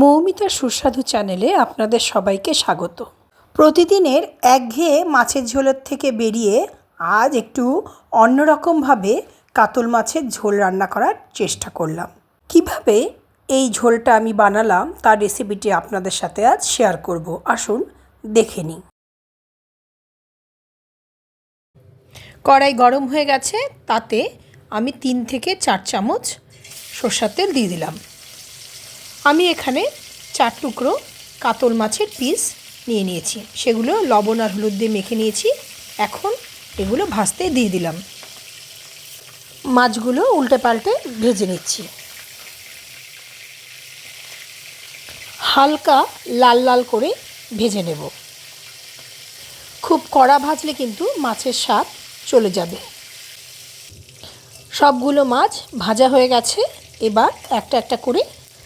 মৌমিতার সুস্বাদু চ্যানেলে আপনাদের সবাইকে স্বাগত। প্রতিদিনের একঘেয়ে মাছের ঝোলের থেকে বেরিয়ে আজ একটু অন্যরকমভাবে কাতল মাছের ঝোল রান্না করার চেষ্টা করলাম। কীভাবে এই ঝোলটা আমি বানালাম তার রেসিপিটি আপনাদের সাথে আজ শেয়ার করব। আসুন দেখে নিই। কড়াই গরম হয়ে গেছে, তাতে আমি তিন থেকে চার চামচ সর্ষার তেল দিয়ে দিলাম। আমি এখানে চার টুকরো কাতল মাছের পিস নিয়ে নিয়েছি। সেগুলো লবণ আর হলুদ দিয়ে মেখে নিয়েছি। এখন এগুলো ভাজতে দিয়ে দিলাম। মাছগুলো উল্টে পাল্টে ভেজে নিচ্ছি। হালকা লাল লাল করে ভেজে নেব। খুব কড়া ভাজলে কিন্তু মাছের স্বাদ চলে যাবে। সবগুলো মাছ ভাজা হয়ে গেছে। এবার একটা একটা করে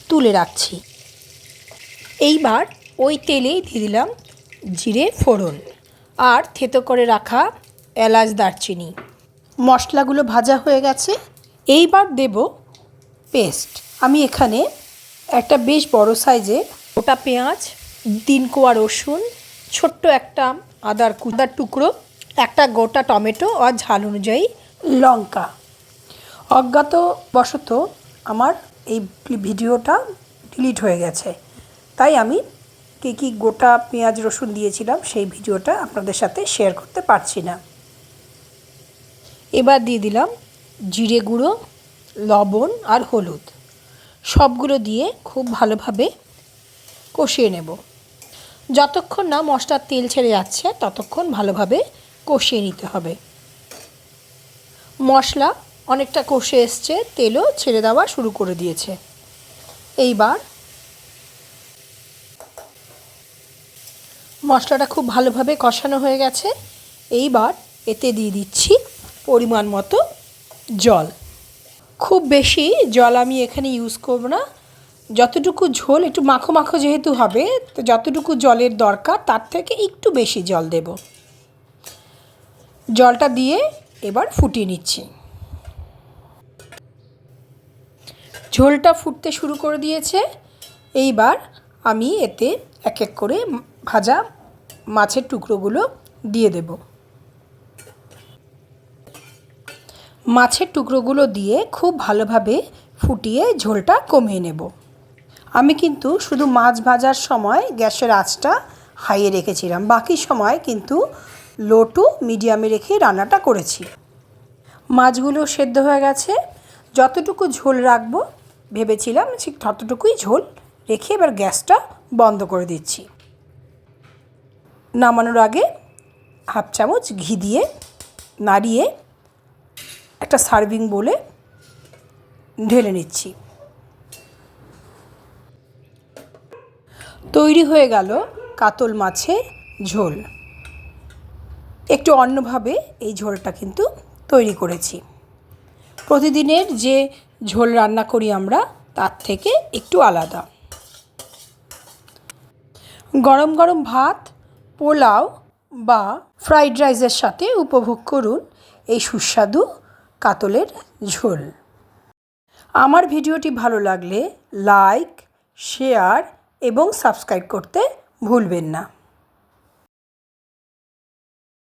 তুলে রাখছি। এইবার ওই তেলেই দিয়ে দিলাম জিরে ফোড়ন আর থেতো করে রাখা এলাচ দারচিনি। মশলাগুলো ভাজা হয়ে গেছে। এইবার দেব পেস্ট। আমি এখানে একটা বেশ বড় সাইজে গোটা পেঁয়াজ, তিন কোয়া রসুন, ছোট্ট একটা আদার কুদার টুকরো, একটা গোটা টমেটো আর ঝাল অনুযায়ী লঙ্কা। অজ্ঞাতবশত আমার এই ভিডিওটা ডিলিট হয়ে গেছে। তাই আমি কী কী গোটা পেঁয়াজ, রসুন দিয়েছিলাম, সেই ভিডিওটা আপনাদের সাথে শেয়ার করতে পারছি না। এবার দিয়ে দিলাম জিরে গুঁড়ো, লবণ আর হলুদ। সবগুলো দিয়ে খুব ভালোভাবে কষিয়ে নেব। যতক্ষণ না মশলার তেল ছেড়ে যাচ্ছে, ততক্ষণ ভালোভাবে কষিয়ে নিতে হবে। মশলা অনেকটা কষে এসছে, তেলও ছেড়ে দেওয়া শুরু করে দিয়েছে। এইবার মশলাটা খুব ভালোভাবে কষানো হয়ে গেছে। এইবার এতে দিয়ে দিচ্ছি পরিমাণ মতো জল। খুব বেশি জল আমি এখানে ইউজ করব না। যতটুকু ঝোল, একটু মাখো মাখো যেহেতু হবে, তো যতটুকু জলের দরকার, তার থেকে একটু বেশি জল দেব। জলটা দিয়ে এবার ফুটিয়ে নিচ্ছি। ঝোলটা ফুটতে শুরু করে দিয়েছে। এইবার আমি এতে এক এক করে ভাজা মাছের টুকরোগুলো দিয়ে দেব। মাছের টুকরোগুলো দিয়ে খুব ভালোভাবে ফুটিয়ে ঝোলটা কমিয়ে নেব। আমি কিন্তু শুধু মাছ ভাজার সময় গ্যাসের আঁচটা হাইয়ে রেখেছিলাম। বাকি সময় কিন্তু লো টু মিডিয়ামে রেখে রান্নাটা করেছি। মাছগুলো সেদ্ধ হয়ে গেছে। যতটুকু ঝোল রাখব ভেবেছিলাম ঠিক ততটুকুই ঝোল রেখে এবার গ্যাসটা বন্ধ করে দিচ্ছি। নামানোর আগে হাফ চামচ ঘি দিয়ে নাড়িয়ে একটা সার্ভিং বলে ঢেলে নিচ্ছি। তৈরি হয়ে গেল কাতল মাছের ঝোল। একটু অন্যভাবে এই ঝোলটা কিন্তু তৈরি করেছি। প্রতিদিনের যে ঝোল রান্না করি আমরা, তার থেকে একটু আলাদা। গরম গরম ভাত, পোলাও বা ফ্রাইড রাইসের সাথে উপভোগ করুন এই সুস্বাদু কাতলের ঝোল। আমার ভিডিওটি ভালো লাগলে লাইক, শেয়ার এবং সাবস্ক্রাইব করতে ভুলবেন না।